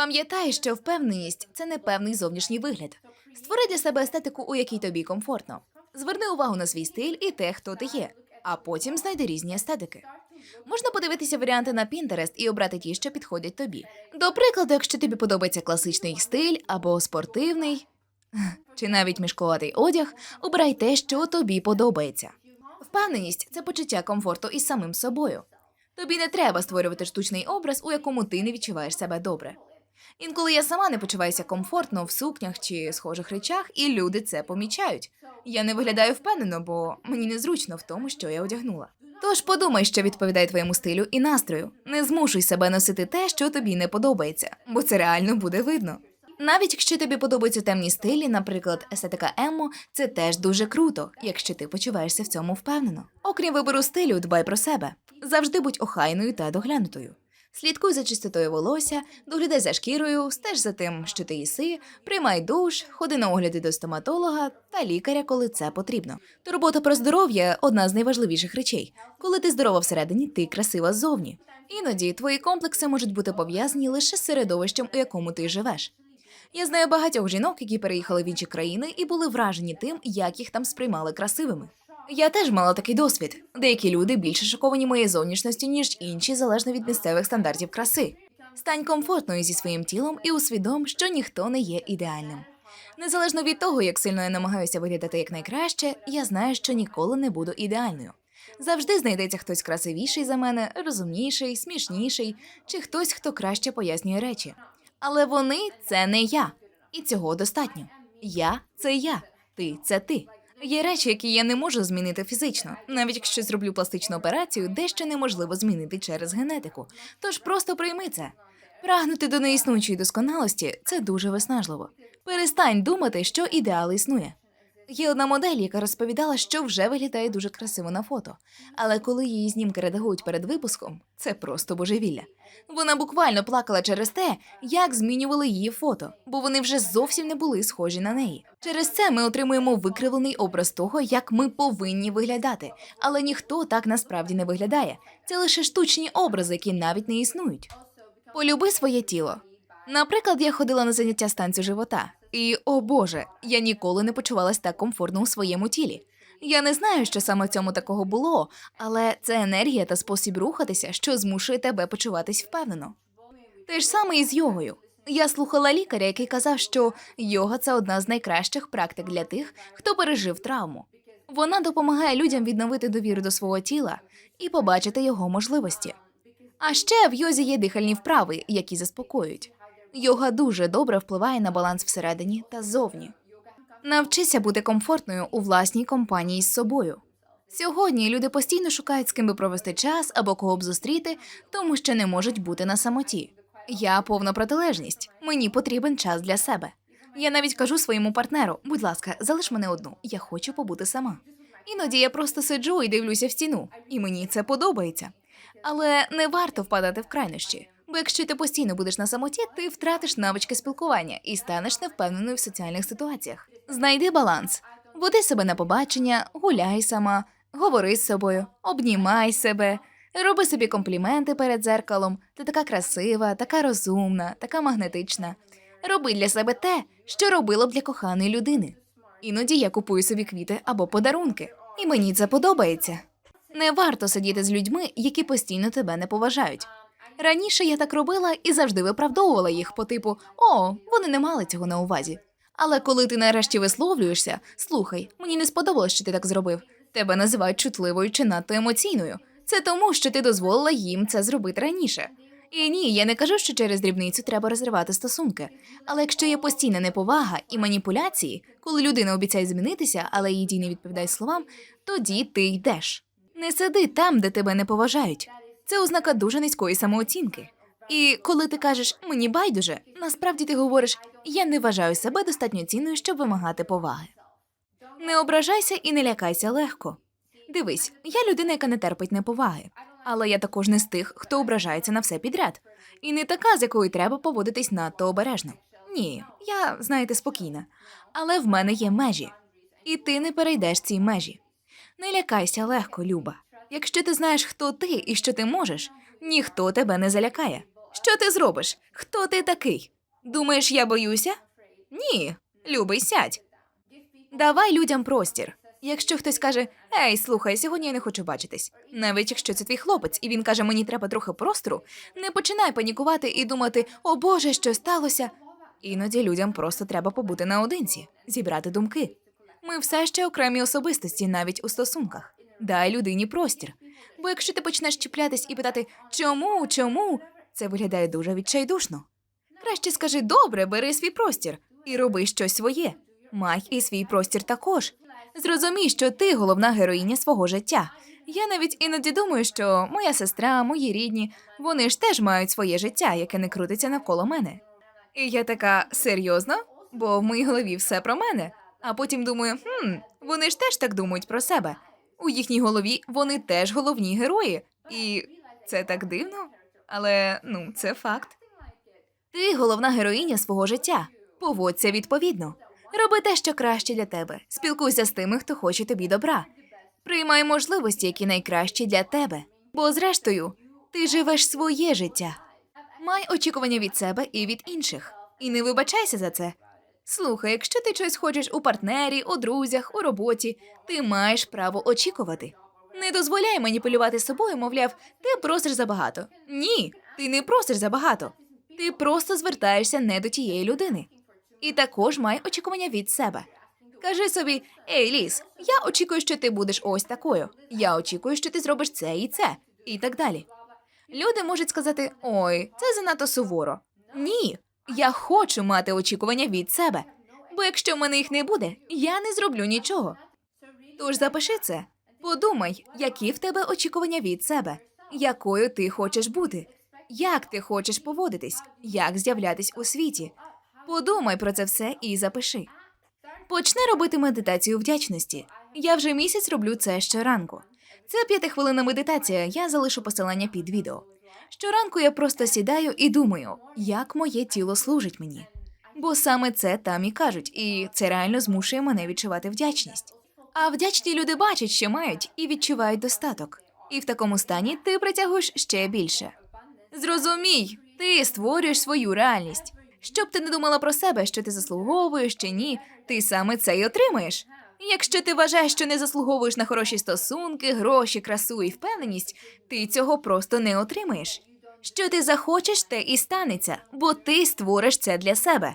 Пам'ятай, що впевненість це не певний зовнішній вигляд. Створи для себе естетику, у якій тобі комфортно. Зверни увагу на свій стиль і те, хто ти є, а потім знайди різні естетики. Можна подивитися варіанти на Pinterest і обрати ті, що підходять тобі. До прикладу, якщо тобі подобається класичний стиль або спортивний, чи навіть мішкуватий одяг, обирай те, що тобі подобається. Впевненість це почуття комфорту із самим собою. Тобі не треба створювати штучний образ, у якому ти не відчуваєш себе добре. Інколи я сама не почуваюся комфортно в сукнях чи схожих речах, і люди це помічають. Я не виглядаю впевнено, бо мені незручно в тому, що я одягнула. Тож подумай, що відповідає твоєму стилю і настрою. Не змушуй себе носити те, що тобі не подобається, бо це реально буде видно. Навіть якщо тобі подобаються темні стилі, наприклад, естетика емо, це теж дуже круто, якщо ти почуваєшся в цьому впевнено. Окрім вибору стилю, дбай про себе. Завжди будь охайною та доглянутою. Слідкуй за чистотою волосся, доглядай за шкірою, стеж за тим, що ти їси, приймай душ, ходи на огляди до стоматолога та лікаря, коли це потрібно. Турбота про здоров'я одна з найважливіших речей. Коли ти здорова всередині, ти красива ззовні. Іноді твої комплекси можуть бути пов'язані лише з середовищем, у якому ти живеш. Я знаю багатьох жінок, які переїхали в інші країни і були вражені тим, як їх там сприймали красивими. Я теж мала такий досвід. Деякі люди більше шоковані моєю зовнішністю, ніж інші, залежно від місцевих стандартів краси. Стань комфортною зі своїм тілом і усвідом, що ніхто не є ідеальним. Незалежно від того, як сильно я намагаюся виглядати якнайкраще, я знаю, що ніколи не буду ідеальною. Завжди знайдеться хтось красивіший за мене, розумніший, смішніший, чи хтось, хто краще пояснює речі. Але вони це не я, і цього достатньо. Я це я, ти це ти. Є речі, які я не можу змінити фізично, навіть якщо зроблю пластичну операцію, дещо неможливо змінити через генетику. Тож просто прийми це. Прагнути до неіснуючої досконалості це дуже виснажливо. Перестань думати, що ідеал існує. Є одна модель, яка розповідала, що вже виглядає дуже красиво на фото. Але коли її знімки редагують перед випуском, це просто божевілля. Вона буквально плакала через те, як змінювали її фото, бо вони вже зовсім не були схожі на неї. Через це ми отримуємо викривлений образ того, як ми повинні виглядати. Але ніхто так насправді не виглядає. Це лише штучні образи, які навіть не існують. Полюби своє тіло. Наприклад, я ходила на заняття з танцю живота, і о Боже, я ніколи не почувалась так комфортно у своєму тілі. Я не знаю, що саме в цьому такого було, але це енергія та спосіб рухатися, що змушує тебе почуватись впевнено. Те ж саме і з йогою. Я слухала лікаря, який казав, що йога це одна з найкращих практик для тих, хто пережив травму. Вона допомагає людям відновити довіру до свого тіла і побачити його можливості. А ще в йозі є дихальні вправи, які заспокоюють. Йога дуже добре впливає на баланс всередині та ззовні. Навчися бути комфортною у власній компанії з собою. Сьогодні люди постійно шукають з ким би провести час або кого б зустріти, тому що не можуть бути на самоті. Я повна протилежність. Мені потрібен час для себе. Я навіть кажу своєму партнеру: будь ласка, залиш мене одну, я хочу побути сама. Іноді я просто сиджу і дивлюся в стіну, і мені це подобається. Але не варто впадати в крайнощі. Бо якщо ти постійно будеш на самоті, ти втратиш навички спілкування і станеш невпевненою в соціальних ситуаціях. Знайди баланс, води себе на побачення, гуляй сама, говори з собою, обнімай себе, роби собі компліменти перед дзеркалом. Ти така красива, така розумна, така магнетична. Роби для себе те, що робило б для коханої людини. Іноді я купую собі квіти або подарунки, і мені це подобається. Не варто сидіти з людьми, які постійно тебе не поважають. Раніше я так робила і завжди виправдовувала їх по типу О, вони не мали цього на увазі. Але коли ти нарешті висловлюєшся, слухай, мені не сподобалось, що ти так зробив. Тебе називають чутливою чи надто емоційною. Це тому, що ти дозволила їм це зробити раніше. І ні, я не кажу, що через дрібницю треба розривати стосунки. Але якщо є постійна неповага і маніпуляції, коли людина обіцяє змінитися, але її дії не відповідають словам, тоді ти йдеш. Не сиди там, де тебе не поважають. Це ознака дуже низької самооцінки. І коли ти кажеш мені байдуже, насправді ти говориш я не вважаю себе достатньо цінною, щоб вимагати поваги. Не ображайся і не лякайся легко. Дивись, я людина, яка не терпить неповаги. Але я також не з тих, хто ображається на все підряд, і не така, з якою треба поводитись надто обережно. Ні, я, знаєте, спокійна. Але в мене є межі, і ти не перейдеш ці межі. Не лякайся легко, Люба. Якщо ти знаєш, хто ти і що ти можеш, ніхто тебе не залякає. Що ти зробиш? Хто ти такий? Думаєш, я боюся? Ні, любий, сядь. Давай людям простір. Якщо хтось каже: Ей, слухай, сьогодні я не хочу бачитись. Навіть якщо це твій хлопець, і він каже, мені треба трохи простору, не починай панікувати і думати, о Боже, що сталося. Іноді людям просто треба побути наодинці, зібрати думки. Ми все ще окремі особистості, навіть у стосунках. Дай людині простір. Бо якщо ти почнеш чіплятись і питати чому, чому, це виглядає дуже відчайдушно. Краще скажи добре, бери свій простір і роби щось своє. Май і свій простір також. Зрозумій, що ти головна героїня свого життя. Я навіть іноді думаю, що моя сестра, мої рідні, вони ж теж мають своє життя, яке не крутиться навколо мене. І я така серйозно, бо в моїй голові все про мене. А потім думаю, хм, вони ж теж так думають про себе. У їхній голові вони теж головні герої. І це так дивно, але ну, це факт. Ти головна героїня свого життя. Поводься відповідно. Роби те, що краще для тебе. Спілкуйся з тими, хто хоче тобі добра. Приймай можливості, які найкращі для тебе. Бо, зрештою, ти живеш своє життя. Май очікування від себе і від інших. І не вибачайся за це. Слухай, якщо ти щось хочеш у партнері, у друзях, у роботі, ти маєш право очікувати. Не дозволяй маніпулювати собою, мовляв, ти просиш забагато. Ні, ти не просиш забагато. Ти просто звертаєшся не до тієї людини. І також май очікування від себе. Кажи собі: Ей, ліс, я очікую, що ти будеш ось такою. Я очікую, що ти зробиш це і це, і так далі. Люди можуть сказати: ой, це занадто суворо. Ні, я хочу мати очікування від себе. Бо якщо в мене їх не буде, я не зроблю нічого. Тож запиши це. Подумай, які в тебе очікування від себе, якою ти хочеш бути, як ти хочеш поводитись, як з'являтись у світі. Подумай про це все і запиши. Почни робити медитацію вдячності. Я вже місяць роблю це щоранку. Це п'ятихвилинна медитація, я залишу посилання під відео. Щоранку я просто сідаю і думаю, як моє тіло служить мені. Бо саме це там і кажуть, і це реально змушує мене відчувати вдячність. А вдячні люди бачать, що мають, і відчувають достаток. І в такому стані ти притягуєш ще більше. Зрозумій, ти створюєш свою реальність. Щоб ти не думала про себе, що ти заслуговуєш чи ні, ти саме це й отримаєш. Якщо ти вважаєш, що не заслуговуєш на хороші стосунки, гроші, красу і впевненість, ти цього просто не отримаєш. Що ти захочеш, те і станеться, бо ти створиш це для себе.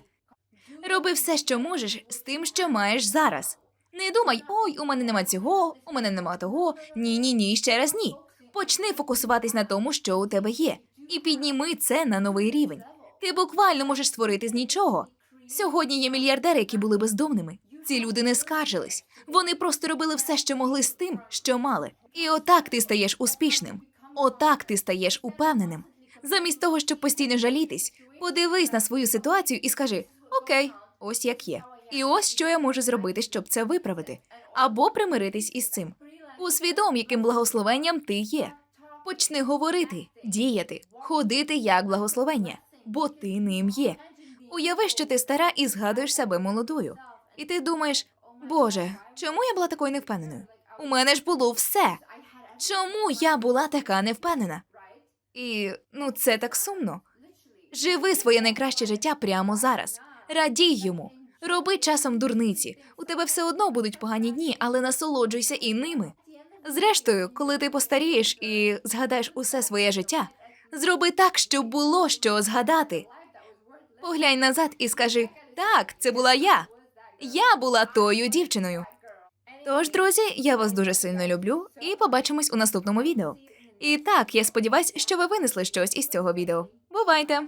Роби все, що можеш, з тим, що маєш зараз. Не думай, ой, у мене нема цього, у мене нема того. Ні, ні, ні, ще раз ні. Почни фокусуватись на тому, що у тебе є, і підніми це на новий рівень. Ти буквально можеш створити з нічого. Сьогодні є мільярдери, які були бездомними. Ці люди не скаржились. Вони просто робили все, що могли з тим, що мали. І отак ти стаєш успішним. Отак ти стаєш упевненим. Замість того, щоб постійно жалітись, подивись на свою ситуацію і скажи: Окей, ось як є. І ось що я можу зробити, щоб це виправити, або примиритись із цим. Усвідом, яким благословенням ти є. Почни говорити, діяти, ходити як благословення, бо ти ним є. Уяви, що ти стара і згадуєш себе молодою. І ти думаєш, Боже, чому я була такою невпевненою? У мене ж було все. Чому я була така невпевнена? І ну це так сумно. Живи своє найкраще життя прямо зараз. Радій йому. Роби часом дурниці. У тебе все одно будуть погані дні, але насолоджуйся і ними. Зрештою, коли ти постарієш і згадаєш усе своє життя, зроби так, щоб було що згадати. Поглянь назад і скажи: так, це була я. Я була тою дівчиною. Тож, друзі, я вас дуже сильно люблю і побачимось у наступному відео. І так, я сподіваюсь, що ви винесли щось із цього відео. Бувайте!